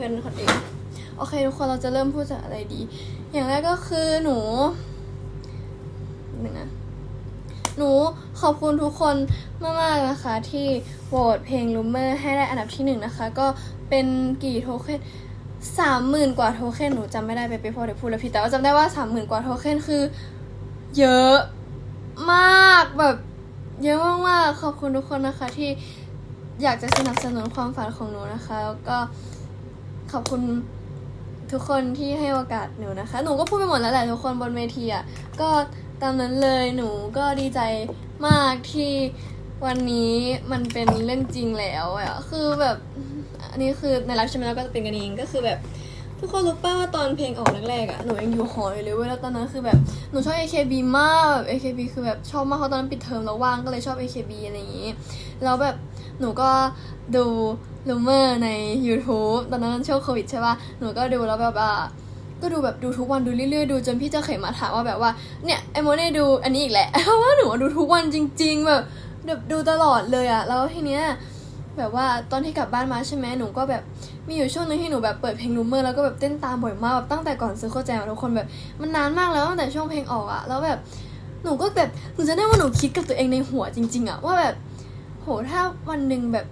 พื่อนคนอื่นโอเคทุกคนเราจะเริ่มพูดจากอะไรดี อย่างแรกก็คือหนูหนึ่งนะหนูขอบคุณทุกคนมาก ๆ นะคะ ที่โหวตเพลง Rumor ให้ได้อันดับที่หนึ่งนะคะ ก็เป็นกี่โทเค็นสามหมื่นกว่าโทเค็นหนูจำไม่ได้ไปไปพอเดี๋ยวพูดแล้วพี่แต่ว่าจำได้ว่าสามหมื่นกว่าโทเค็นคือ เยอะมากแบบเยอะมาก ๆ ขอบคุณทุกคนนะคะที่อยากจะสนับสนุนความฝันของหนูนะคะ แล้วก็ ขอบคุณทุกคนที่ให้โอกาสหนูนะคะ หนูก็พูดไปหมดแล้วแหละทุกคนบนเวทีอะ ก็ตามนั้นเลยหนูก็ดีใจมากที่วันนี้มันเป็นเรื่องจริงแล้วอะ คือแบบอันนี้คือในรักใช่ไหมแล้วก็จะเป็นกันเองก็คือแบบทุกคนรู้ป่ะว่าตอนเพลงออกแรกๆอะหนูยังอยู่หออยู่เลยเว้ยแล้วตอนนั้นคือแบบหนูชอบ AKB มากแบบ AKB คือแบบชอบมากเพราะตอนนั้นปิดเทอมแล้วว่างก็เลยชอบ AKB อะไรอย่างงี้แล้วแบบหนูก็ดู ลูเมอร์ใน YouTube ตอนนั้นช่วงโควิดใช่ป่ะ หนูก็ดูแล้วแบบว่าก็ดูแบบดูทุกวันดูเรื่อยๆดูจนพี่เจ้าเขยมาถามว่าแบบว่าเนี่ยไอโมเน่ดูอันนี้อีกแหละเพราะว่าหนูดูทุกวันจริงๆแบบแบบดูตลอดเลยอะแล้วทีเนี้ยแบบว่าตอนที่กลับบ้านมาใช่ไหมหนูก็แบบมีอยู่ช่วงหนึงที่หนูแบบเปิดเพลงรูมเมอร์แล้วก็แบบเต้นตามบ่อยมากแบบตั้งแต่ก่อนซื้อโคแจมทุกคนแบบมันนานมากแล้วตั้งแต่ช่วงเพลงออกอะแล้วแบบหนูก็แบบหนูจะได้ว่าหนูคิดกับตัวเองในหัวจริง ๆอะว่าแบบโหถ้าวันหนึ่งแบบ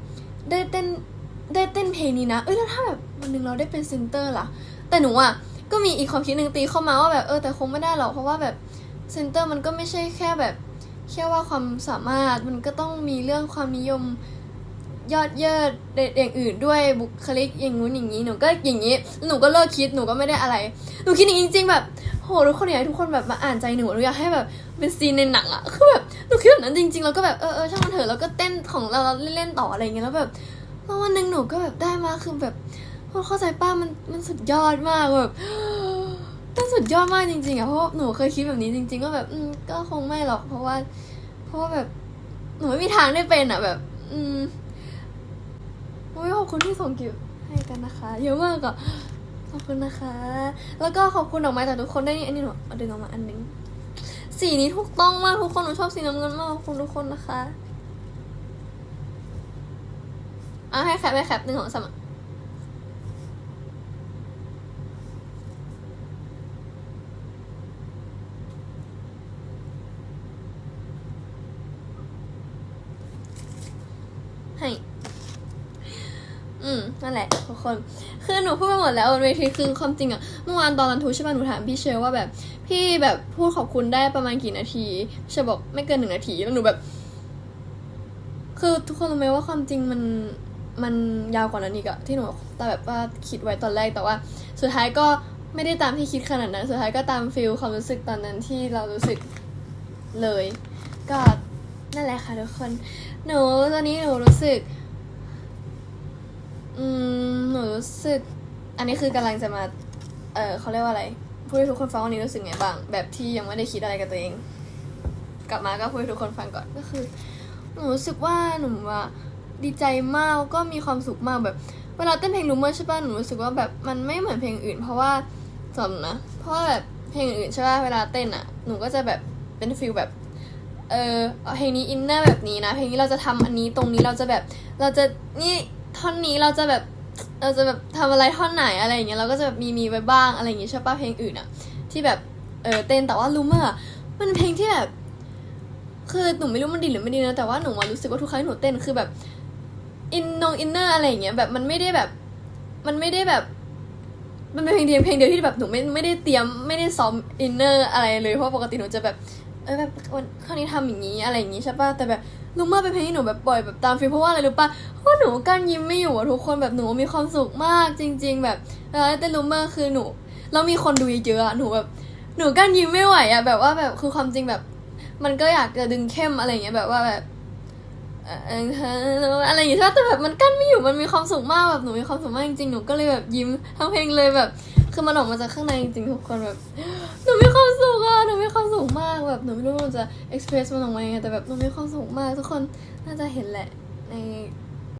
ได้เต้น ได้เต้นเพลงนี้นะ เอ้ยแล้วถ้าแบบวันหนึ่งเราได้เป็นเซนเตอร์ล่ะ แต่หนูอะก็มีอีกความคิดหนึ่งตีเข้ามาว่าแบบเออแต่คงไม่ได้หรอกเพราะว่าแบบเซนเตอร์มันก็ไม่ใช่แค่แบบแค่ว่าความสามารถมันก็ต้องมีเรื่องความนิยมยอดเยิดเด็ดอย่างอื่นด้วยบุคลิกอย่างงู้นอย่างนี้หนูก็อย่างนี้หนูก็เลิกคิดหนูก็ไม่ได้อะไรหนูคิดอย่างนี้จริง ๆ แบบโหทุกคนอยากให้ทุกคนแบบมาอ่านใจหนูหนูอยากให้แบบเป็นซีนในหนังอะคือแบบหนูคิดแบบนั้นจริงๆแล้วก็แบบเออเออช่างมันเถอะแล้วก็เต้นของเราเราเล่นๆต่ออะไรเงี้ยแล้วแบบ แล้ววันหนึ่งหนูก็แบบได้มาคือแบบเข้าใจป้ามันมันสุดยอดมากแบบมันสุดยอดมากจริงๆอะเพราะหนูเคยคิดแบบนี้จริง ๆ ก็แบบ อืมก็คงไม่หรอก เพราะว่า เพราะว่าแบบหนูไม่มีทางได้เป็นอะแบบ อืมโอ้ยขอบคุณที่ส่งกิฟให้กันนะคะเยอะมากอะขอบคุณนะคะ แล้วก็ขอบคุณดอกไม้จากทุกคนได้นี่อันนี้หนูเอาดึงออกมาอันหนึงสีนี้ถูกต้องมากทุกคนหนูชอบสีน้ำเงินมากขอบคุณทุกคนนะคะ อะให้แคปให้แคปหนึ่งของสมอะให้อืม นั่นแหละทุกคน คือหนูพูดไปหมดแล้วบนเวทีคือความจริงอะเมื่อวานตอนรันทูใช่ป่ะหนูถามพี่เชลว่าแบบ พี่แบบพูดขอบคุณได้ประมาณกี่นาทีเชลบอกไม่เกินหนึ่งนาทีแล้วหนูแบบ คือทุกคนรู้ไหมว่าความจริงมัน มันยาวกว่านั้นอีกอะที่หนูแต่แบบว่าคิดไว้ตอนแรกแต่ว่า สุดท้ายก็ไม่ได้ตามที่คิดขนาดนั้น สุดท้ายก็ตามฟิลความรู้สึกตอนนั้นที่เรารู้สึกเลย ก็นั่นแหละค่ะทุกคน หนูตอนนี้หนูรู้สึก อืมหนูรู้สึก อันนี้คือกำลังจะมา เออเขาเรียกว่าอะไรพูดให้ทุกคนฟังวันนี้รู้สึกไงบ้าง แบบที่ยังไม่ได้คิดอะไรกับตัวเอง กลับมาก็พูดให้ทุกคนฟังก่อนก็คือ หนูรู้สึกว่าหนูว่า ดีใจมากก็มีความสุขมากแบบ เวลาเต้นเพลงรูเมอร์ใช่ป่ะหนูรู้สึกว่าแบบมันไม่เหมือนเพลงอื่น เพราะว่าสำนะ เพราะแบบเพลงอื่นใช่ป่ะเวลาเต้นอะหนูก็จะแบบเป็นฟิลแบบเออเพลงนี้อินเนอร์แบบนี้นะเพลงนี้เราจะทำอันนี้ตรงนี้เราจะแบบเราจะนี่ท่อนนี้เราจะแบบเราจะแบบทำอะไรท่อนไหนอะไรอย่างเงี้ยเราก็จะแบบมีมีไว้บ้างอะไรอย่างเงี้ยใช่ป่ะเพลงอื่นอะที่แบบเออเต้นแต่ว่าลูเมอร์มันเพลงที่แบบคือหนูไม่รู้มันดีหรือไม่ดีนะแต่ว่าหนูมารู้สึกว่าทุกครั้งหนูเต้นคือแบบ อินนงอินเนอร์อะไรอย่างเงี้ยแบบมันไม่ได้แบบ มันไม่ได้แบบ มันเป็นเพลงเดียวเพลงเดียวที่แบบหนูไม่ไม่ได้เตรียมไม่ได้ซ้อมอินเนอร์อะไรเลยเพราะปกติหนูจะแบบเออแบบวันคราวนี้ทำอย่างนี้อะไรอย่างงี้ใช่ป่ะแต่แบบลูเมอร์เป็นเพลงที่หนูแบบปล่อยแบบตามฟีลเพราะว่าอะไรรู้ป่ะเพราะหนูกั้นยิ้มไม่อยู่อะทุกคนแบบหนูมีความสุขมากจริง ๆ แบบเออแต่ลูเมอร์คือหนูแล้วมีคนดูเยอะอะหนูแบบหนูกั้นยิ้มไม่ไหวอะแบบว่าแบบคือความจริงแบบ มันก็อยากจะดึงเข้มอะไรเงี้ยแบบว่าแบบ อะไรอย่างเงี้ยแต่แบบมันกั้นไม่อยู่มันมีความสุขมากแบบหนูมีความสุขมากจริงๆหนูก็เลยแบบยิ้มทั้งเพลงเลยแบบ คือมันออกมาจากข้างในจริงๆทุกคนแบบหนูมีความสุขอะหนูมีความสุขมากแบบหนูไม่รู้ว่าหนูจะ express มันออกมายังไงแต่แบบหนูมีความสุขมากทุกคนน่าจะเห็นแหละใน